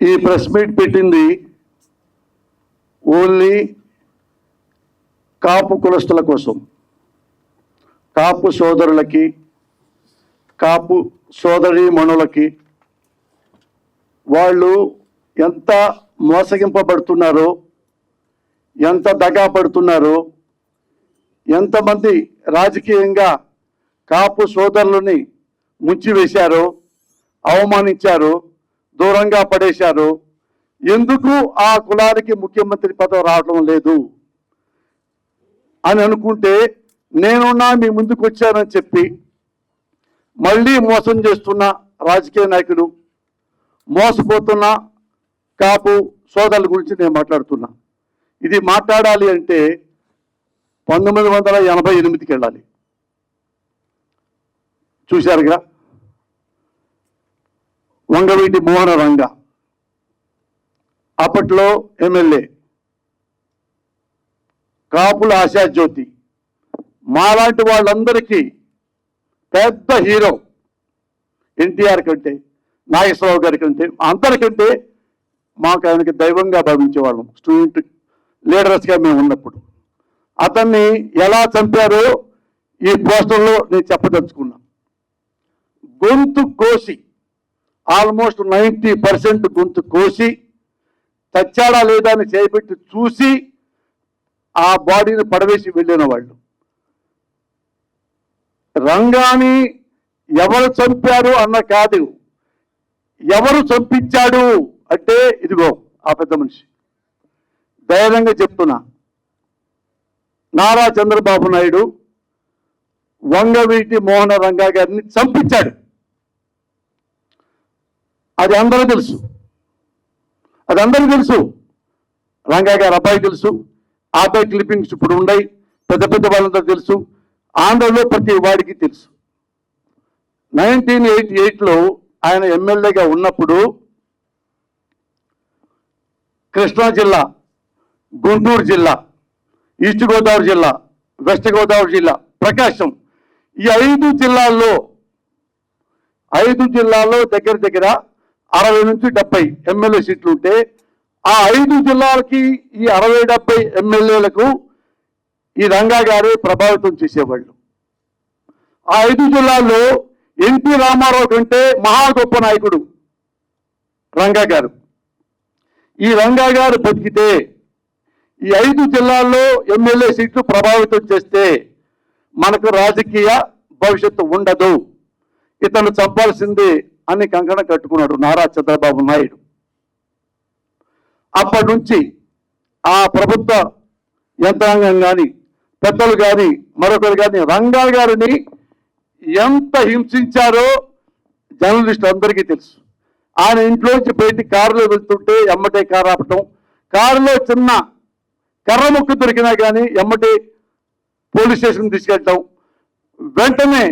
ఈ press meet పెట్టింది only Kapu కులస్తుల కోసం. కాపు సోదరులకి కాపు సోదరి మనులకి వాళ్ళు ఎంత మోసగింపబడుతున్నారో ఎంత దగా పడుతున్నారో ఎంతమంది రాజకీయంగా కాపు సోదరులని ముంచివేశారో అవమానించారో దూరంగా పడేశారు. ఎందుకు ఆ కులానికి ముఖ్యమంత్రి పదవి రావడం లేదు? అని అనుకుంటే నేనున్నా మీ ముందుకు వచ్చానని చెప్పి మళ్ళీ మోసం చేస్తున్న రాజకీయ నాయకులు మోసపోతున్న కాపు సోదరుల గురించి నేను మాట్లాడుతున్నా. ఇది మాట్లాడాలి అంటే పంతొమ్మిది వందల ఎనభై ఎనిమిదికి వెళ్ళాలి. చూశారుగా? వంగవీటి మోహన రంగ. అప్పట్లో ఎమ్మెల్యే కాపుల ఆశాజ్యోతి మాలాంటి వాళ్ళందరికీ పెద్ద హీరో ఎన్టీఆర్ కంటే నాగేశ్వరరావు గారి కంటే అందరికంటే మాకు ఆయనకి దైవంగా భావించేవాళ్ళం. స్టూడెంట్ లీడర్స్గా మేము ఉన్నప్పుడు. అతన్ని ఎలా చంపారో ఈ పోస్టర్లో నేను చెప్పదలుచుకున్నా. గొంతు కోసి ఆల్మోస్ట్ నైంటీ పర్సెంట్ గొంతు కోసి చచ్చాడా లేదా అని చేపెట్టి చూసి ఆ బాడీని పడవేసి వెళ్ళిన వాళ్ళు. రంగాని ఎవరు చంపారు అన్న కాదు. ఎవరు చంపించాడు అంటే ఇదిగో ఆ పెద్ద మనిషి. ధైర్యంగా చెప్తున్నా. నారా చంద్రబాబు నాయుడు వంగవీటి మోహన రంగా గారిని చంపించాడు. అది అందరూ తెలుసు. అది అందరూ తెలుసు. రంగా గారి అబ్బాయి తెలుసు. ఆ అబ్బాయి క్లిప్పింగ్స్ ఇప్పుడు ఉన్నాయి. పెద్ద పెద్ద వాళ్ళంతా తెలుసు. ఆంధ్రలో ప్రతి వాడికి తెలుసు. నైన్టీన్ ఎయిటీ ఎయిట్లో ఆయన ఎమ్మెల్యేగా ఉన్నప్పుడు కృష్ణా జిల్లా గుంటూరు జిల్లా ఈస్ట్ గోదావరి జిల్లా వెస్ట్ గోదావరి జిల్లా ప్రకాశం ఈ ఐదు జిల్లాల్లో ఐదు జిల్లాల్లో దగ్గర దగ్గర అరవై నుంచి డెబ్బై ఎమ్మెల్యే సీట్లు ఉంటే ఆ ఐదు జిల్లాలకి ఈ అరవై డెబ్బై ఎమ్మెల్యేలకు ఈ రంగా గారే ప్రభావితం చేసేవాళ్ళు. ఆ ఐదు జిల్లాల్లో ఎన్టీ రామారావు కంటే మహా గొప్ప నాయకుడు రంగా గారు. ఈ రంగా గారు బతికితే ఈ ఐదు జిల్లాల్లో ఎమ్మెల్యే సీట్లు ప్రభావితం చేస్తే మనకు రాజకీయ భవిష్యత్తు ఉండదు. ఇతను చంపాల్సిందే అని కంకణ కట్టుకున్నాడు నారా చంద్రబాబు నాయుడు. అప్పటి నుంచి ఆ ప్రభుత్వ యంత్రాంగం కానీ పెద్దలు కానీ మరొకరు కానీ రంగా గారిని ఎంత హింసించారో జర్నలిస్ట్ అందరికీ తెలుసు. ఆయన ఇంట్లోంచి బయట కారులో వెళ్తుంటే ఎమ్మటే కారు ఆపటం కారులో చిన్న కర్ర ముక్కు దొరికినా కానీ ఎమ్మటే పోలీస్ స్టేషన్ తీసుకెళ్ళటం వెంటనే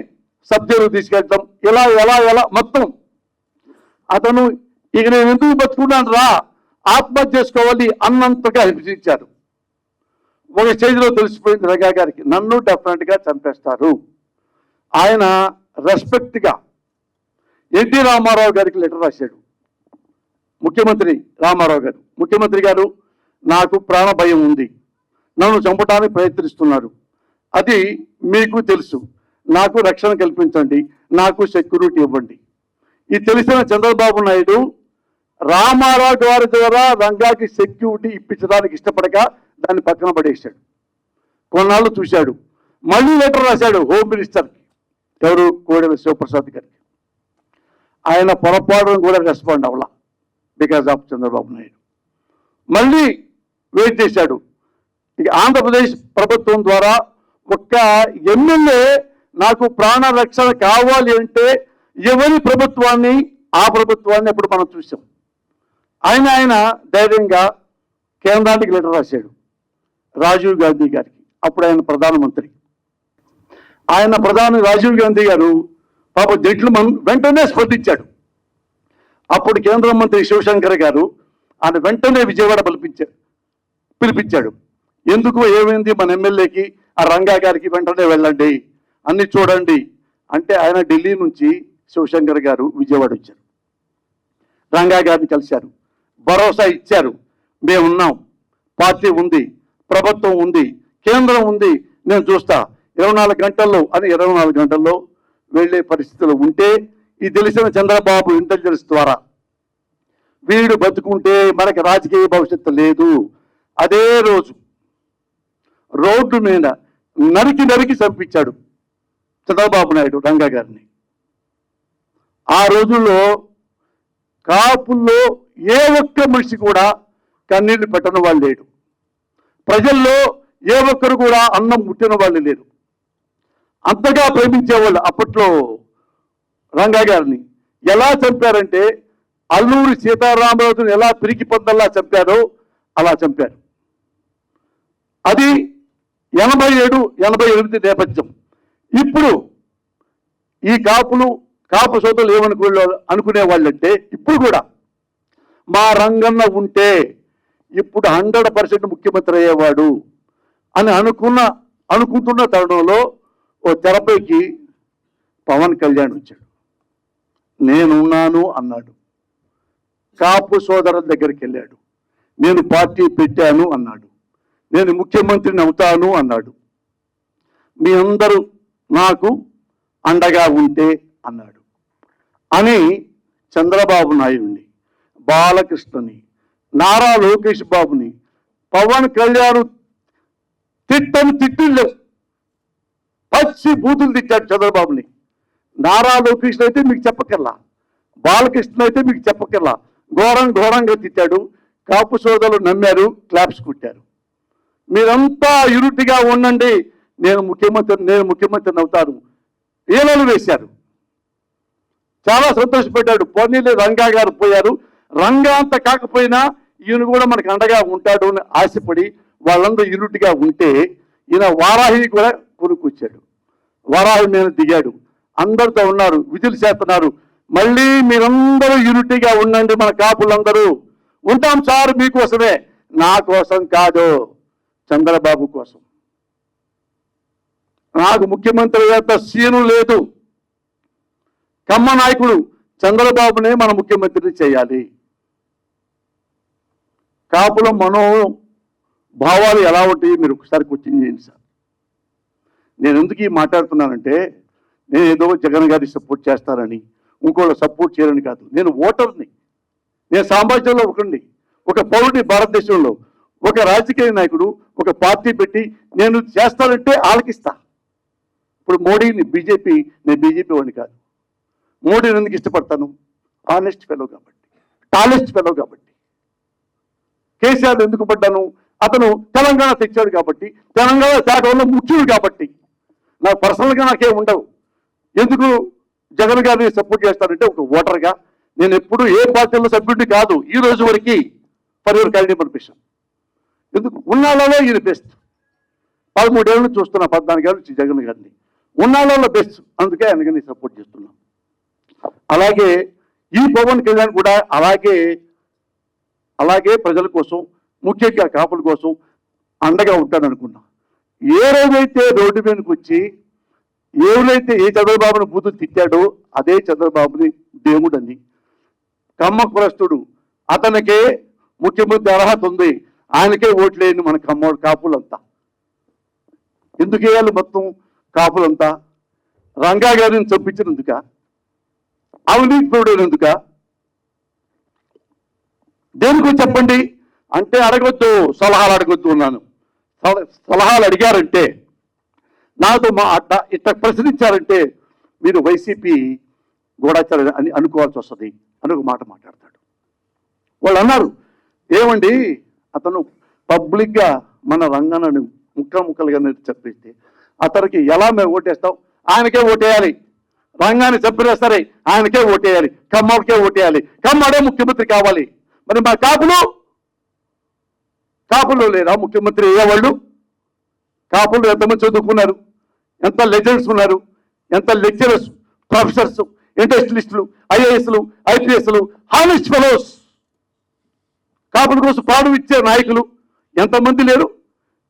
సబ్జెక్టు తీసుకెళ్ళటం ఇలా ఎలా ఎలా మొత్తం అతను ఇక నేను ఎందుకు బతుకున్నాను రా? ఆత్మహత్య చేసుకోవాలి అన్నంతగా హింసించారు ఒక స్టేజ్లో తెలిసిపోయింది రగా గారికి. నన్ను డెఫినెట్గా చంపేస్తారు. ఆయన రెస్పెక్ట్గా ఎన్టీ రామారావు గారికి లెటర్ రాశాడు. ముఖ్యమంత్రి రామారావు గారు. ముఖ్యమంత్రి గారు నాకు ప్రాణ భయం ఉంది. నన్ను చంపడానికి ప్రయత్నిస్తున్నారు. అది మీకు తెలుసు. నాకు రక్షణ కల్పించండి. నాకు సెక్యూరిటీ ఇవ్వండి. ఇది తెలిసిన చంద్రబాబు నాయుడు రామారావు గారి ద్వారా రంగాకి సెక్యూరిటీ ఇప్పించడానికి ఇష్టపడక దాన్ని పక్కన పడేశాడు. కొన్నాళ్ళు చూశాడు. మళ్ళీ లెటర్ రాశాడు హోమ్ మినిస్టర్కి ఎవరు? కోడెల శివప్రసాద్ గారికి. ఆయన పొరపాటును కూడా రెస్పాండ్ అవ్వాల బికాస్ ఆఫ్ చంద్రబాబు నాయుడు. మళ్ళీ వెయిట్ చేశాడు. ఇక ఆంధ్రప్రదేశ్ ప్రభుత్వం ద్వారా ఒక్క ఎమ్మెల్యే నాకు ప్రాణ రక్షణ కావాలి అంటే ఎవరి ప్రభుత్వాన్ని ఆ ప్రభుత్వాన్ని అప్పుడు మనం చూసాం? ఆయన ఆయన ధైర్యంగా కేంద్రానికి లెటర్ రాశాడు. రాజీవ్ గాంధీ గారికి. అప్పుడు ఆయన ప్రధానమంత్రి. ఆయన ప్రధాని రాజీవ్ గాంధీ గారు పాప జెంట్లమన్ వెంటనే స్పందించాడు. అప్పుడు కేంద్ర మంత్రి శివశంకర్ గారు ఆయన వెంటనే విజయవాడ పిలిపించాడు పిలిపించాడు. ఎందుకు ఏమైంది మన ఎమ్మెల్యేకి ఆ రంగా గారికి వెంటనే వెళ్ళండి అన్ని చూడండి అంటే ఆయన ఢిల్లీ నుంచి శివశంకర్ గారు విజయవాడ వచ్చారు. రంగా గారిని కలిశారు. భరోసా ఇచ్చారు. మేమున్నాం. పార్టీ ఉంది. ప్రభుత్వం ఉంది. కేంద్రం ఉంది. నేను చూస్తా. ఇరవై నాలుగు గంటల్లో అని ఇరవై నాలుగు గంటల్లో వెళ్ళే పరిస్థితులు ఉంటే ఇది తెలిసిన చంద్రబాబు ఇంటెలిజెన్స్ ద్వారా వీడు బతుకుంటే మనకి రాజకీయ భవిష్యత్తు లేదు. అదే రోజు రోడ్డు మీద నరికి నరికి చంపించాడు చంద్రబాబు నాయుడు రంగా గారిని. ఆ రోజుల్లో కాపుల్లో ఏ ఒక్క మనిషి కూడా కన్నీళ్ళు పెట్టని వాళ్ళు లేడు ప్రజల్లో ఏ ఒక్కరు కూడా అన్నం ముట్టిన వాళ్ళు లేరు. అంతగా ప్రేమించేవాళ్ళు అప్పట్లో రంగా గారిని ఎలా చంపారంటే అల్లూరి సీతారామరాజుని ఎలా పిరికి పొందల్లా చంపారో అలా చంపారు. అది ఎనభై ఏడు ఎనభై ఎనిమిది నేపథ్యం. ఇప్పుడు ఈ కాపులు కాపు సోదరులు ఏమనుకునే అనుకునే వాళ్ళంటే ఇప్పుడు కూడా మా రంగన్న ఉంటే ఇప్పుడు హండ్రెడ్ పర్సెంట్ ముఖ్యమంత్రి అయ్యేవాడు అని అనుకున్న అనుకుంటున్న తరుణంలో ఓ తెరపైకి పవన్ కళ్యాణ్ వచ్చాడు. నేనున్నాను అన్నాడు. కాపు సోదరుల దగ్గరికి వెళ్ళాడు. నేను పార్టీ పెట్టాను అన్నాడు. నేను ముఖ్యమంత్రిని అవుతాను అన్నాడు. మీ అందరూ నాకు అండగా ఉంటే అన్నాడు. అని చంద్రబాబు నాయుడిని బాలకృష్ణని నారా లోకేష్ బాబుని పవన్ కళ్యాణ్ తిట్టని తిట్టిళ్ళు పచ్చి బూతులు తిట్టాడు చంద్రబాబుని. నారా లోకేష్ అయితే మీకు చెప్పకల్లా బాలకృష్ణ అయితే మీకు చెప్పకల్లా ఘోరం ఘోరంగా తిట్టాడు. కాపు సోదరులు నమ్మారు క్లాప్స్ కుట్టారు. మీరంతా ఇరుటిగా ఉండండి. నేను ముఖ్యమంత్రి నేను ముఖ్యమంత్రిని అవుతాను. ఏలలు వేశారు. చాలా సంతోషపడ్డాడు. పోనీలే రంగా గారు పోయారు. రంగా అంత కాకపోయినా ఈయన కూడా మనకు అండగా ఉంటాడు అని ఆశపడి వాళ్ళందరూ ఇరుటిగా ఉంటే ఈయన వారాహిని కూడా కొనుక్కొచ్చాడు. వారాహి మీద దిగాడు. అందరితో ఉన్నారు విధులు చేస్తున్నారు. మళ్ళీ మీరందరూ యూనిటీగా ఉండండి మన కాపులందరూ. ఉంటాం సార్ మీకోసమే. నా కోసం కాదు చంద్రబాబు కోసం. నాకు ముఖ్యమంత్రి యొక్క సీను లేదు. కమ్మ నాయకుడు చంద్రబాబునే మన ముఖ్యమంత్రిని చేయాలి. కాపుల మనో భావాలు ఎలా ఉంటాయి మీరు ఒకసారి క్వశ్చన్ చేయండి సార్. నేను ఎందుకు ఈ మాట్లాడుతున్నానంటే నేను ఏదో జగన్ గారి సపోర్ట్ చేస్తానని ఇంకోళ్ళు సపోర్ట్ చేయాలని కాదు. నేను ఓటర్ని. నేను సామ్రాజ్యంలో ఒకండి ఒక పౌరుడి భారతదేశంలో. ఒక రాజకీయ నాయకుడు ఒక పార్టీ పెట్టి నేను చేస్తానంటే ఆలకిస్తా. ఇప్పుడు మోడీని బీజేపీ నేను బీజేపీ వాడిని కాదు. మోడీని ఎందుకు ఇష్టపడతాను? ఆనెస్ట్ ఫెలో కాబట్టి. టాలెస్ట్ ఫెలో కాబట్టి. కేసీఆర్ ఎందుకు పడ్డాను? అతను తెలంగాణ తెచ్చాడు కాబట్టి తెలంగాణ తేవడంలో ముఖ్యుడు కాబట్టి. నాకు పర్సనల్గా నాకేం ఉండవు. ఎందుకు జగన్ గారిని సపోర్ట్ చేస్తానంటే ఒక ఓటర్గా నేను ఎప్పుడు ఏ పార్టీలో సభ్యుడిని కాదు ఈ రోజు వరకు ఫర్ యువర్ క్యాండిడేట్ ఎందుకు? ఉన్నాళ్ళలో ఈయన బెస్ట్. పదమూడేళ్ళు చూస్తున్నా పద్నాలుగేళ్ళ జగన్ గారిని. ఉన్నాళ్ళలో బెస్ట్. అందుకే ఆయనకి సపోర్ట్ చేస్తున్నాను. అలాగే ఈ పవన్ కళ్యాణ్ కూడా అలాగే అలాగే ప్రజల కోసం ముఖ్యంగా కాపుల కోసం అండగా ఉంటాడనుకున్నా. ఏ రోజైతే రోడ్డు మీదకి వచ్చి ఎవరైతే ఏ చంద్రబాబుని బూతులు తిట్టాడో అదే చంద్రబాబుని దేవుడని. కమ్మ కులస్తుడు అతనికే ముఖ్యమంత్రి అర్హత ఉంది. ఆయనకే ఓట్లేని మన కమ్మ కాపులంతా. ఎందుకు వేయాలి మొత్తం కాపులంతా? రంగా గారిని చంపించినందుక అవినీతి ఎందుక? దేనికి చెప్పండి? అంటే అడగొద్దు సలహాలు అడగొద్దు ఉన్నాను సల- సలహాలు అడిగారంటే నాతో మా అట్ట ఇట్లా ప్రశ్నించారంటే మీరు వైసీపీ గూఢాచారం అని అనుకోవాల్సి వస్తుంది అని ఒక మాట మాట్లాడతాడు. వాళ్ళు అన్నారు ఏమండి అతను పబ్లిక్గా మన రంగాన్ని ముక్క ముక్కలుగా చెప్పేస్తే అతనికి ఎలా మేము ఓటేస్తాం? ఆయనకే ఓటేయాలి. రంగాన్ని చంపినా సరే ఆయనకే ఓటేయాలి కమ్మకే ఓటేయాలి. కమ్మడే ముఖ్యమంత్రి కావాలి. మరి మా కాపులు? కాపులు లేరా ముఖ్యమంత్రి? అయ్యేవాళ్ళు కాపులు ఎంతమంది చదువుకున్నారు? ఎంత లెజెండ్స్ ఉన్నారు? ఎంత లెక్చరర్స్ ప్రొఫెసర్స్ ఇండస్ట్రియలిస్టులు ఐఏఎస్లు ఐపీఎస్లు? Honest fellows. కాపుల కోసం పాడు ఇచ్చే నాయకులు ఎంతమంది లేరు?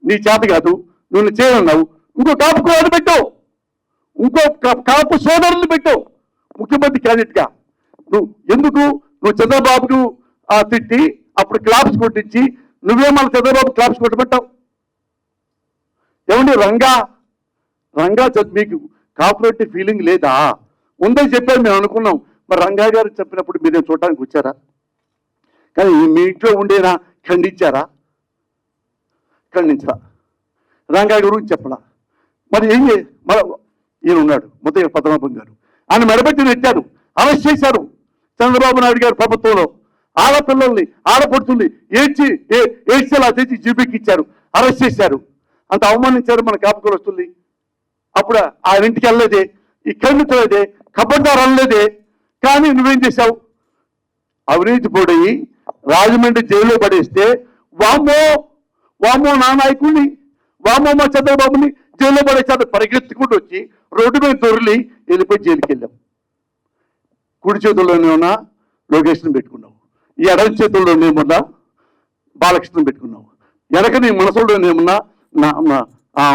నీ చేత కాదు నువ్వు చేయనున్నావు ఇంకో కాపుకు కూడా పెట్టావు ఇంకో కా- కాపు సోదరులు పెట్టావు ముఖ్యమంత్రి క్యాండిడేట్గా నువ్వు ఎందుకు? నువ్వు చంద్రబాబుకు ఆ తిట్టి అప్పుడు క్లాప్స్ కొట్టించి నువ్వే మన చంద్రబాబు క్లాప్స్ కొట్టబెట్టావు ఏమండి రంగా? రంగా మీకు కాపరేటివ్ ఫీలింగ్ లేదా? ఉందని చెప్పారు మేము అనుకున్నాం. మరి రంగా గారు చెప్పినప్పుడు మీరు చూడటానికి వచ్చారా? కానీ మీ ఇంట్లో ఉండేనా? ఖండించారా? ఖండించరా రంగా గురించి చెప్పలా. మరి ఏం చే- ఈయన ఉన్నాడు ముద్దయ్య పద్మనాభం గారు. ఆయన మెడబెట్టి నెట్టారు అరెస్ట్ చేశారు. చంద్రబాబు నాయుడు గారు ప్రభుత్వంలో ఆడపిల్లల్ని ఆడపడుతుంది ఏడ్చి ఏ- ఏడ్చేలా తెచ్చి జీబీకి ఇచ్చారు అరెస్ట్ చేశారు. అంత అవమానించారు మన కాపుకొని వస్తుంది అప్పుడు ఆయన ఇంటికి వెళ్ళలేదే ఈ ఖండించలేదే కబడ్డారు అనలేదే. కానీ నువ్వేం చేశావు? అవినీతి పొడి రాజమండ్రి జైల్లో పడేస్తే వామ్మో వామ్మో నా నాయకుడిని వామ్మో మా చంద్రబాబుని జైల్లో పడేసాను పరిగెత్తుకుంటూ వచ్చి రోడ్డు మీద దొరిలి వెళ్ళిపోయి జైలుకి వెళ్ళాం కుడి చేతుల్లోనే ఉన్న లోకేష్ని పెట్టుకున్నావు ఈ ఎడమ చేతుల్లోనే ఉన్న బాలకృష్ణ పెట్టుకున్నావు వెనక నీ మనసులోనేమన్నా నా నా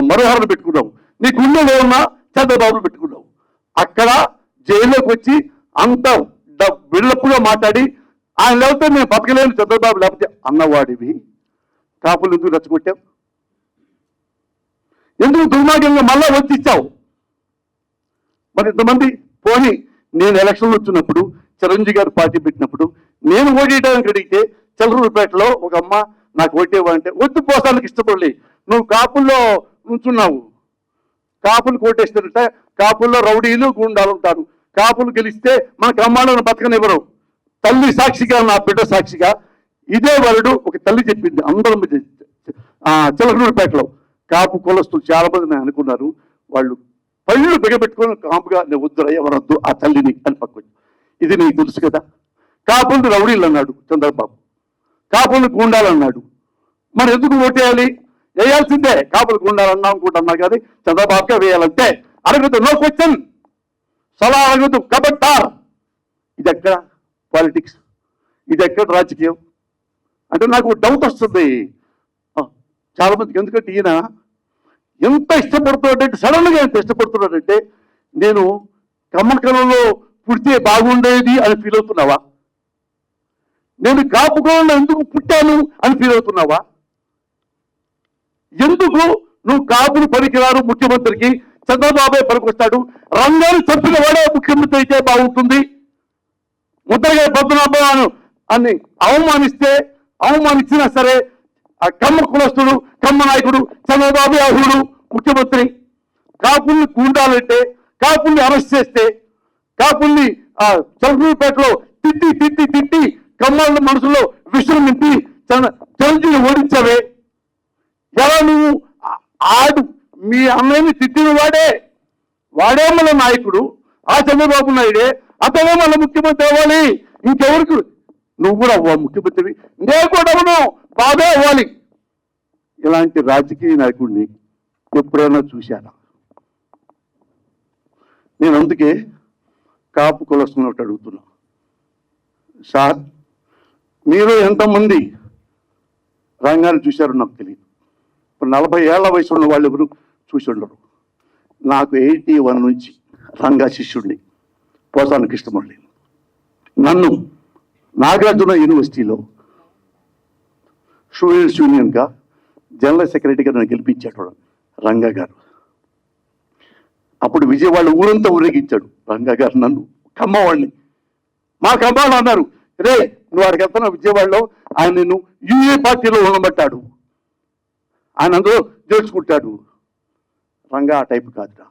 మరోహరను పెట్టుకున్నావు నీ గుండెలో ఉన్న చంద్రబాబును పెట్టుకున్నావు అక్కడ జైల్లోకి వచ్చి అంత విళ్ళప్పుగా మాట్లాడి ఆయన లేకపోతే నేను బతకలేను చంద్రబాబు లేకపోతే అన్నవాడివి. కాపులు ఎందుకు రెచ్చగొట్టావు ఎందుకు దుర్మార్గంగా మళ్ళా వచ్చి ఇచ్చావు మరి ఇంతమంది పోని నేను ఎలక్షన్లు వచ్చినప్పుడు చిరంజీవి గారు పార్టీ పెట్టినప్పుడు నేను ఓటేయడానికి అడిగితే చలరూరుపేటలో ఒక అమ్మ నాకు ఓటేవంటే వద్దు పోసానికి ఇష్టపడలే. నువ్వు కాపుల్లో ఉంచున్నావు కాపులు కోటేస్తారంటే కాపుల్లో రౌడీలు గుండాలు ఉంటారు కాపులు గెలిస్తే మన కమ్మాళ్ళను బతకనివ్వరు తల్లి సాక్షిగా నా బిడ్డ సాక్షిగా ఇదే వరుడు ఒక తల్లి చెప్పింది అందరం మీద. ఆ, కాపు కులస్తులు చాలా మంది అనుకున్నారు. వాళ్ళు పళ్ళు బిగబెట్టుకుని కాపుగా నేను వద్దురయ్య ఎవరొద్దు ఆ తల్లిని అని పక్కన ఇది నీకు తెలుసు కదా. కాపులు రౌడీలు అన్నాడు చంద్రబాబు. కాపులు గుండాలన్నాడు మరి ఎందుకు ఓటేయాలి? వేయాల్సిందే. కాపులు గుండాలు అన్నాం అనుకుంటున్నా కానీ చంద్రబాబుకే వేయాలంటే అడగదు నో క్వశ్చన్ సలహా అడగదు కబట్టార్ ఇది ఎక్కడ? పాలిటిక్స్. ఇది ఎక్కడ రాజకీయం? అంటే నాకు డౌట్ వస్తుంది. చాలా మందికి ఎందుకంటే ఈయన ఎంత ఇష్టపడుతున్నాడంటే సడన్గా ఎంత ఇష్టపడుతున్నాడంటే నేను కమ్మకలంలో పుడితే బాగుండేది అని ఫీల్ అవుతున్నావా? నేను కాపుకోవడంలో ఎందుకు పుట్టాను అని ఫీల్ అవుతున్నావా? ఎందుకు నువ్వు కాపులు పనికిరారు ముఖ్యమంత్రికి? చంద్రబాబే పనికొస్తాడు. రంగాన్ని చంపిన వాడే ముఖ్యమంత్రి అయితే బాగుంటుంది. ముద్దగా పద్మనాభాను అని అవమానిస్తే అవమానించినా సరే ఆ కమ్మ కులస్తుడు కమ్మ నాయకుడు చంద్రబాబు అర్హుడు ముఖ్యమంత్రి. కాపుల్ని కూండాలంటే కాపుల్ని అరెస్ట్ చేస్తే కాపుల్ని ఆ చంద్రపేటలో తిట్టి తిట్టి తిట్టి కమ్మాళ్ళ మనసులో విషయం నింపి చంద్ర- చిరంజీవి ఎలా నువ్వు ఆ- ఆడు మీ అన్నయ్యని తిట్టిన వాడే? వాడే మన నాయకుడు ఆ చంద్రబాబు నాయుడే. అతనే మన ముఖ్యమంత్రి అవ్వాలి. ఇంకెవరికి? నువ్వు కూడా అవ్వ ముఖ్యమంత్రి నేను కూడా అవ్వను అవ్వాలి. ఇలాంటి రాజకీయ నాయకుడిని ఎప్పుడైనా చూశానా? నేను అందుకే కాపు కొలుస్తున్నట్టు అడుగుతున్నా. సార్ మీరు ఎంతమంది రంగాన్ని చూశారో నాకు తెలియదు. ఇప్పుడు నలభై ఏళ్ళ వయసు ఉన్న వాళ్ళు ఎవరు చూసి ఉండరు. నాకు ఎయిటీ వన్ నుంచి రంగా శిష్యుడిని పోసాన కృష్ణమురళి నన్ను నాగార్జున యూనివర్సిటీలో స్టూడెంట్స్ యూనియన్గా జనరల్ సెక్రటరీగా నన్ను గెలిపించాడు రంగా గారు. అప్పుడు విజయవాడ ఊరంతా ఊరేగించాడు రంగా గారు నన్ను. కమ్మవాడిని మా కమ్మాళ్ళు అన్నారు. రే నువ్వు అక్కడికి విజయవాడలో? ఆయన నిన్ను యూఏ పార్టీలో ఉండబట్టాడు ఆయన అందులో చేర్చుకుంటాడు రంగా ఆ టైప్ కాదురా.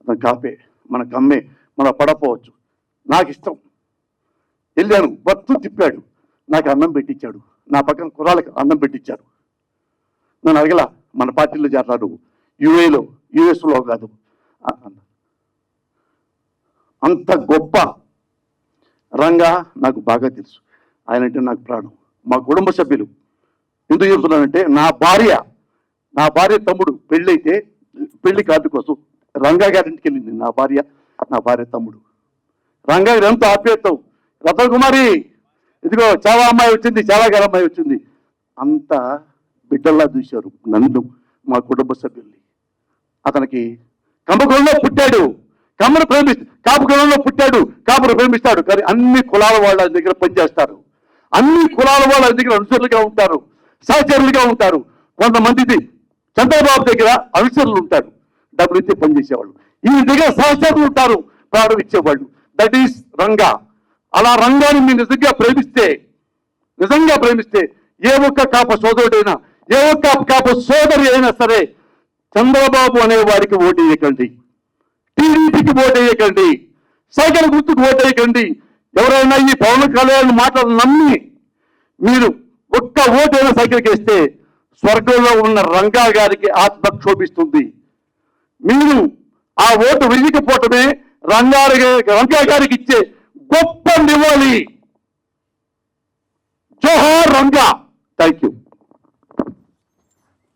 అతను కాపే మన కమ్మే మన పడపోవచ్చు. నాకు ఇష్టం వెళ్ళాను బత్తు తిప్పాడు. నాకు అన్నం పెట్టించాడు నా పక్కన కుర్రాళ్ళకి అన్నం పెట్టించారు నన్ను అడగల మన పార్టీలో చేరతాడు యుఏలో యుఎస్లో కాదు. అంత గొప్ప రంగా నాకు బాగా తెలుసు. ఆయన అంటే నాకు ప్రాణం. మా కుటుంబ సభ్యులు ఎందుకు చెబుతున్నానంటే నా భార్య నా భార్య తమ్ముడు పెళ్ళైతే పెళ్ళి కార్డు కోసం రంగా గారింటికి వెళ్ళింది నా భార్య నా భార్య తమ్ముడు. రంగా గారు ఎంతో ఆప్యాయతం రతన్ కుమారి! ఇదిగో చాలా అమ్మాయి వచ్చింది చాలా గల అమ్మాయి వచ్చింది. అంత బిడ్డల్లా చూశారు నన్ను మా కుటుంబ సభ్యుల్ని. అతనికి కమ్మకులంలో పుట్టాడు కమ్మను ప్రేమిస్తాడు కాపు కులంలో పుట్టాడు కాపును ప్రేమిస్తాడు కానీ అన్ని కులాల వాళ్ళ దగ్గర పనిచేస్తారు. అన్ని కులాల వాళ్ళ దగ్గర అనుసరులుగా ఉంటారు సహచరులుగా ఉంటారు. కొంతమందిది చంద్రబాబు దగ్గర అనుసరులు ఉంటారు డబ్బులు ఇచ్చి పనిచేసేవాళ్ళు ఈ దగ్గర సహచరులు ఉంటారు ప్రారంభించేవాళ్ళు ఇచ్చేవాళ్ళు. దట్ ఈస్ రంగా. అలా రంగాన్ని మీరు నిజంగా ప్రేమిస్తే నిజంగా ప్రేమిస్తే ఏ ఒక్క కాప సోదరుడైనా ఏ ఒక్క కాప సోదరి అయినా సరే చంద్రబాబు అనే వారికి ఓటు వేయకండి. టీడీపీకి ఓటు వేయకండి. సైకిల్ గుర్తుకు ఓటు వేయకండి. ఎవరైనా ఈ పవన్ కళ్యాణ్ మాటలు నమ్మి మీరు ఒక్క ఓటైనా సైకిల్కి వేస్తే స్వర్గంలో ఉన్న రంగా గారికి ఆత్మ క్షోభిస్తుంది మీరు ఆ ఓటు వెయ్యకపోవటమే రంగారు రంగా గారికి ఇచ్చే గొప్ప నివాళి. జోహార్ రంగా. Thank you